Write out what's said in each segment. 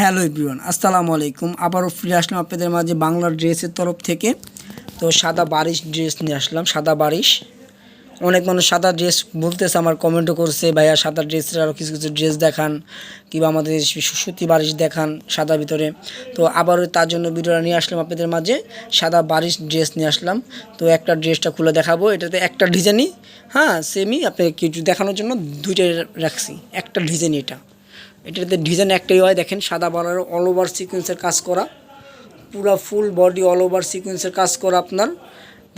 Hello everyone, আসসালামু আলাইকুম। আবারও ফিরে আসলাম আপনাদের মাঝে বাংলা ড্রেসের তরফ থেকে। তো সাদা বারিশ ড্রেস নিয়ে আসলাম, সাদা বারিশ। অনেক মানুষ সাদা ড্রেস বলতেছে, আমার কমেন্টও করছে, ভাইয়া, সাদা ড্রেসের আরও কিছু কিছু ড্রেস দেখান, কিংবা আমাদের সুতি বারিশ দেখান সাদা ভিতরে। তো আবারও তার জন্য ভিডিওটা নিয়ে আসলাম আপনাদের মাঝে, সাদা বারিশ ড্রেস নিয়ে আসলাম। তো একটা ড্রেসটা খুলে দেখাবো, এটাতে একটা ডিজাইনই হ্যাঁ সেমই আপনাকে কিছু দেখানোর জন্য দুইটাই রাখছি, একটা ডিজাইন এটা। এটাতে ডিজাইন একটাই হয়, দেখেন, সাদা বানার অল ওভার সিকোয়েন্সের কাজ করা। পুরো ফুল বডি অল ওভার সিকোয়েন্সের কাজ করা আপনার।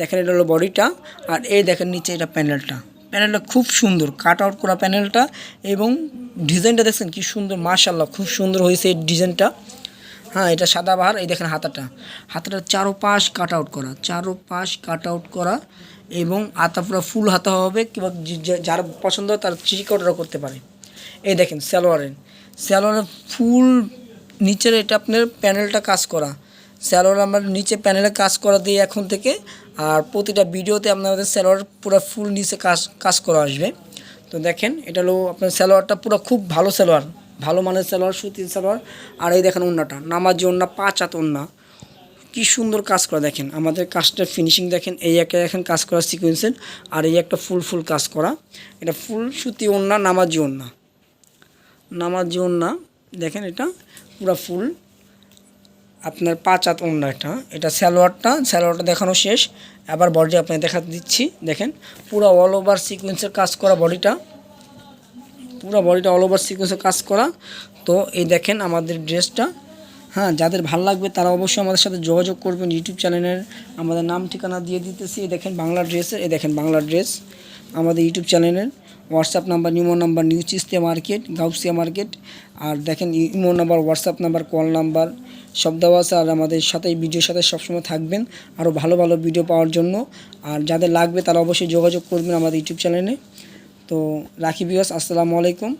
দেখেন, এটা হলো বডিটা আর এই দেখেন, নিচে এটা প্যানেলটা প্যানেলটা খুব সুন্দর কাট আউট করা প্যানেলটা এবং ডিজাইনটা দেখছেন কি সুন্দর মাশাল্লাহ খুব সুন্দর হয়েছে এই ডিজাইনটা হ্যাঁ এটা সাদা বাহার, এই দেখেন হাতাটা। হাতাটা চারো পাশ কাট আউট করা চারো পাশ কাট আউট করা এবং হাতা পুরো ফুল হাতা হবে, কিংবা যার পছন্দ তার চিকটরা করতে পারে। এই দেখেন স্যালোয়ারের স্যালোয়ারের ফুল নিচের এটা আপনার প্যানেলটা কাজ করা। স্যালোয়ার আমার নিচে প্যানেলে কাজ করা দিয়ে এখন থেকে আর প্রতিটা ভিডিওতে আপনাদের স্যালোয়ার পুরো ফুল নিচে কাজ কাজ করা আসবে। তো দেখেন, এটা হলো আপনার স্যালোয়ারটা পুরো খুব ভালো স্যালোয়ার, ভালো মানের স্যালোয়ার, সুতির স্যালোয়ার। আর এই দেখেন ওন্নাটা, নামাজি ওন্না, পাঁচ হাত ওন্না। কি সুন্দর কাজ করা, দেখেন। আমাদের কাজটার ফিনিশিং দেখেন, এই একটা দেখেন কাজ করা সিকোয়েন্সের আর এই একটা ফুল ফুল কাজ করা। এটা ফুল সুতি ওন্না, নামাজি ওন্না। নামাজি ওন্না দেখেন এটা পুরো ফুল। আপনার পাঁচ হাত এটা এটা স্যালোয়ারটা স্যালোয়ারটা দেখানো শেষ। আবার বডি আপনাকে দেখা দিচ্ছি, দেখেন। পুরো অল ওভার সিকোয়েন্সের কাজ করা বডিটা পুরো বডিটা অল ওভার সিকোয়েন্সের কাজ করা। তো এই দেখেন আমাদের ড্রেসটা। হ্যাঁ যাদের ভালো লাগবে তারা অবশ্যই আমাদের সাথে যোগাযোগ করবেন ইউটিউব চ্যানেলের। আমাদের নাম ঠিকানা দিয়ে দিতেছি। এই দেখেন বাংলা ড্রেসের, এই দেখেন বাংলা ড্রেস। আমাদের ইউটিউব চ্যানেলের। হোয়াটসঅ্যাপ নাম্বার নিমো number new Chishtia market Gausia market আর দেখেন imo number WhatsApp number call number সব দেওয়া আছে আর আমাদের সাথে ভিডিওর সাথে সবসময় থাকবেন আরও ভালো ভালো ভিডিও পাওয়ার জন্য। আর যাদের লাগবে তারা অবশ্যই যোগাযোগ করবেন আমাদের ইউটিউব চ্যানেলে। তো রাখি বিয়াস আসসালামু আলাইকুম।